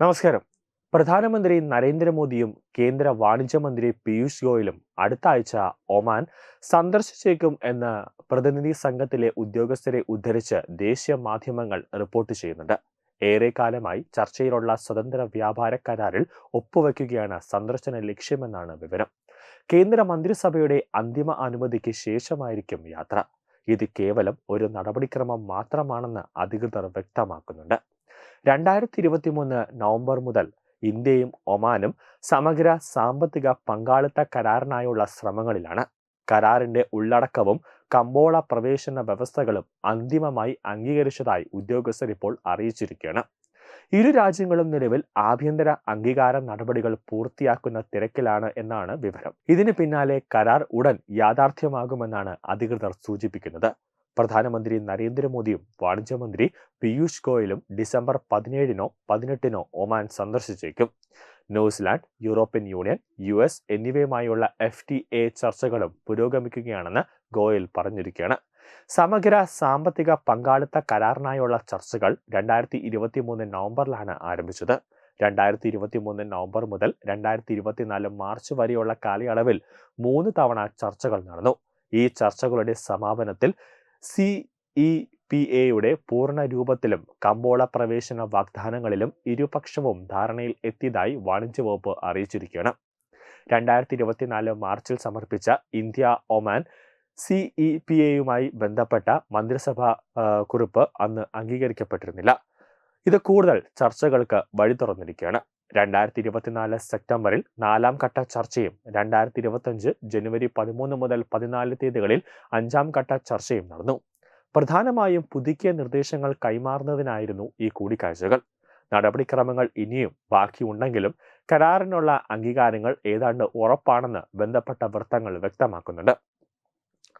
നമസ്കാരം. പ്രധാനമന്ത്രി നരേന്ദ്രമോദിയും കേന്ദ്ര വാണിജ്യ മന്ത്രി പീയൂഷ് ഗോയലും അടുത്ത ആഴ്ച ഒമാൻ സന്ദർശിച്ചേക്കും എന്ന് പ്രതിനിധി സംഘത്തിലെ ഉദ്യോഗസ്ഥരെ ഉദ്ധരിച്ച് ദേശീയ മാധ്യമങ്ങൾ റിപ്പോർട്ട് ചെയ്യുന്നുണ്ട്. ഏറെക്കാലമായി ചർച്ചയിലുള്ള സ്വതന്ത്ര വ്യാപാര കരാറിൽ ഒപ്പുവെക്കുകയാണ് സന്ദർശന ലക്ഷ്യമെന്നാണ് വിവരം. കേന്ദ്ര മന്ത്രിസഭയുടെ അന്തിമ അനുമതിക്ക് ശേഷമായിരിക്കും യാത്ര. ഇത് കേവലം ഒരു നടപടിക്രമം മാത്രമാണെന്ന് അധികൃതർ വ്യക്തമാക്കുന്നുണ്ട്. രണ്ടായിരത്തി ഇരുപത്തി മൂന്ന് നവംബർ മുതൽ ഇന്ത്യയും ഒമാനും സമഗ്ര സാമ്പത്തിക പങ്കാളിത്ത കരാറിനായുള്ള ശ്രമങ്ങളിലാണ്. കരാറിന്റെ ഉള്ളടക്കവും കമ്പോള പ്രവേശന വ്യവസ്ഥകളും അന്തിമമായി അംഗീകരിച്ചതായി ഉദ്യോഗസ്ഥർ ഇപ്പോൾ അറിയിച്ചിരിക്കുകയാണ്. ഇരു രാജ്യങ്ങളും നിലവിൽ ആഭ്യന്തര അംഗീകാര നടപടികൾ പൂർത്തിയാക്കുന്ന തിരക്കിലാണ് എന്നാണ് വിവരം. ഇതിന് പിന്നാലെ കരാർ ഉടൻ യാഥാർത്ഥ്യമാകുമെന്നാണ് അധികൃതർ സൂചിപ്പിക്കുന്നത്. പ്രധാനമന്ത്രി നരേന്ദ്രമോദിയും വാണിജ്യമന്ത്രി പീയൂഷ് ഗോയലും ഡിസംബർ പതിനേഴിനോ പതിനെട്ടിനോ Oman സന്ദർശിച്ചേക്കും. New Zealand European Union U S എന്നിവയുമായുള്ള F T A ചർച്ചകളും പുരോഗമിക്കുകയാണെന്ന് ഗോയൽ പറഞ്ഞിരിക്കുകയാണ്. സമഗ്ര സാമ്പത്തിക പങ്കാളിത്ത കരാറിനായുള്ള ചർച്ചകൾ രണ്ടായിരത്തി ഇരുപത്തി മൂന്ന് നവംബറിലാണ് ആരംഭിച്ചത്. രണ്ടായിരത്തി ഇരുപത്തി മൂന്ന് നവംബർ മുതൽ രണ്ടായിരത്തി ഇരുപത്തിനാല് മാർച്ച് വരെയുള്ള കാലയളവിൽ മൂന്ന് തവണ ചർച്ചകൾ നടന്നു. ഈ ചർച്ചകളുടെ സമാപനത്തിൽ സി ഇ പി എയുടെ പൂർണ രൂപത്തിലും കമ്പോള പ്രവേശന വാഗ്ദാനങ്ങളിലും ഇരുപക്ഷവും ധാരണയിൽ എത്തിയതായി വാണിജ്യ വകുപ്പ് അറിയിച്ചിരിക്കുകയാണ്. രണ്ടായിരത്തി ഇരുപത്തിനാല് മാർച്ചിൽ സമർപ്പിച്ച India Oman C E P എയുമായി ബന്ധപ്പെട്ട മന്ത്രിസഭാ കുറിപ്പ് അന്ന് അംഗീകരിക്കപ്പെട്ടിരുന്നില്ല. ഇത് കൂടുതൽ ചർച്ചകൾക്ക് വഴി തുറന്നിരിക്കുകയാണ്. രണ്ടായിരത്തി ഇരുപത്തിനാല് സെപ്റ്റംബറിൽ നാലാം ഘട്ട ചർച്ചയും രണ്ടായിരത്തി ഇരുപത്തഞ്ച് ജനുവരി പതിമൂന്ന് മുതൽ പതിനാല് തീയതികളിൽ അഞ്ചാം ഘട്ട ചർച്ചയും നടന്നു. പ്രധാനമായും പുതുക്കിയ നിർദ്ദേശങ്ങൾ കൈമാറുന്നതിനായിരുന്നു ഈ കൂടിക്കാഴ്ചകൾ. നടപടിക്രമങ്ങൾ ഇനിയും ബാക്കിയുണ്ടെങ്കിലും കരാറിനുള്ള അംഗീകാരങ്ങൾ ഏതാണ്ട് ഉറപ്പാണെന്ന് ബന്ധപ്പെട്ട വൃത്തങ്ങൾ വ്യക്തമാക്കുന്നുണ്ട്.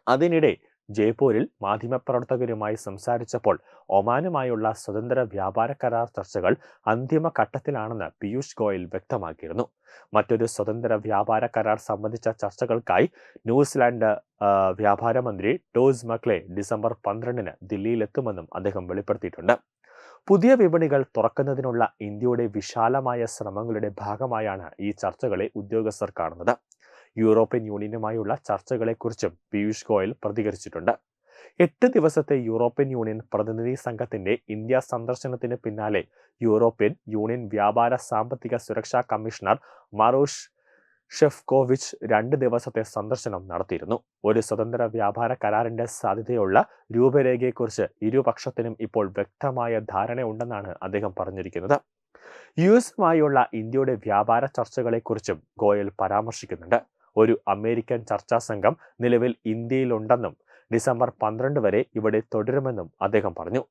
അതിനിടെ ജയ്പൂരിൽ മാധ്യമപ്രവർത്തകരുമായി സംസാരിച്ചപ്പോൾ ഒമാനുമായുള്ള സ്വതന്ത്ര വ്യാപാര കരാർ ചർച്ചകൾ അന്തിമ ഘട്ടത്തിലാണെന്ന് പീയൂഷ് ഗോയൽ വ്യക്തമാക്കിയിരുന്നു. മറ്റൊരു സ്വതന്ത്ര വ്യാപാര കരാർ സംബന്ധിച്ച ചർച്ചകൾക്കായി ന്യൂസിലാൻഡ് വ്യാപാര മന്ത്രി ടോസ് മക്ലെ ഡിസംബർ പന്ത്രണ്ടിന് ദില്ലിയിലെത്തുമെന്നും അദ്ദേഹം വെളിപ്പെടുത്തിയിട്ടുണ്ട്. പുതിയ വിപണികൾ തുറക്കുന്നതിനുള്ള ഇന്ത്യയുടെ വിശാലമായ ശ്രമങ്ങളുടെ ഭാഗമായാണ് ഈ ചർച്ചകളെ ഉദ്യോഗസ്ഥർ കാണുന്നത്. യൂറോപ്യൻ യൂണിയനുമായുള്ള ചർച്ചകളെക്കുറിച്ചും പീയൂഷ് ഗോയൽ പ്രതികരിച്ചിട്ടുണ്ട്. എട്ട് ദിവസത്തെ യൂറോപ്യൻ യൂണിയൻ പ്രതിനിധി സംഘത്തിന്റെ ഇന്ത്യ സന്ദർശനത്തിന് പിന്നാലെ യൂറോപ്യൻ യൂണിയൻ വ്യാപാര സാമ്പത്തിക സുരക്ഷാ കമ്മീഷണർ മറോഷ് ഷെഫ്കോവിച്ച് രണ്ട് ദിവസത്തെ സന്ദർശനം നടത്തിയിരുന്നു. ഒരു സ്വതന്ത്ര വ്യാപാര കരാറിന്റെ സാധ്യതയുള്ള രൂപരേഖയെക്കുറിച്ച് ഇരുപക്ഷത്തിനും ഇപ്പോൾ വ്യക്തമായ ധാരണയുണ്ടെന്നാണ് അദ്ദേഹം പറഞ്ഞിരിക്കുന്നത്. യു എസുമായുള്ള ഇന്ത്യയുടെ വ്യാപാര ചർച്ചകളെക്കുറിച്ചും ഗോയൽ പരാമർശിക്കുന്നുണ്ട്. ഒരു അമേരിക്കൻ ചർച്ചാ സംഘം നിലവിൽ ഇന്ത്യയിലുണ്ടെന്നും ഡിസംബർ പന്ത്രണ്ട് വരെ ഇവിടെ തുടരുമെന്നും അദ്ദേഹം പറഞ്ഞു.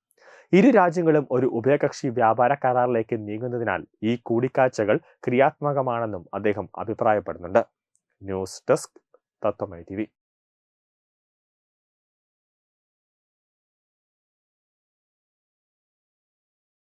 ഇരു രാജ്യങ്ങളും ഒരു ഉഭയകക്ഷി വ്യാപാര കരാറിലേക്ക് നീങ്ങുന്നതിനാൽ ഈ കൂടിക്കാഴ്ചകൾ ക്രിയാത്മകമാണെന്നും അദ്ദേഹം അഭിപ്രായപ്പെടുന്നുണ്ട്. ന്യൂസ് ഡെസ്ക് തത്വമൈ ടി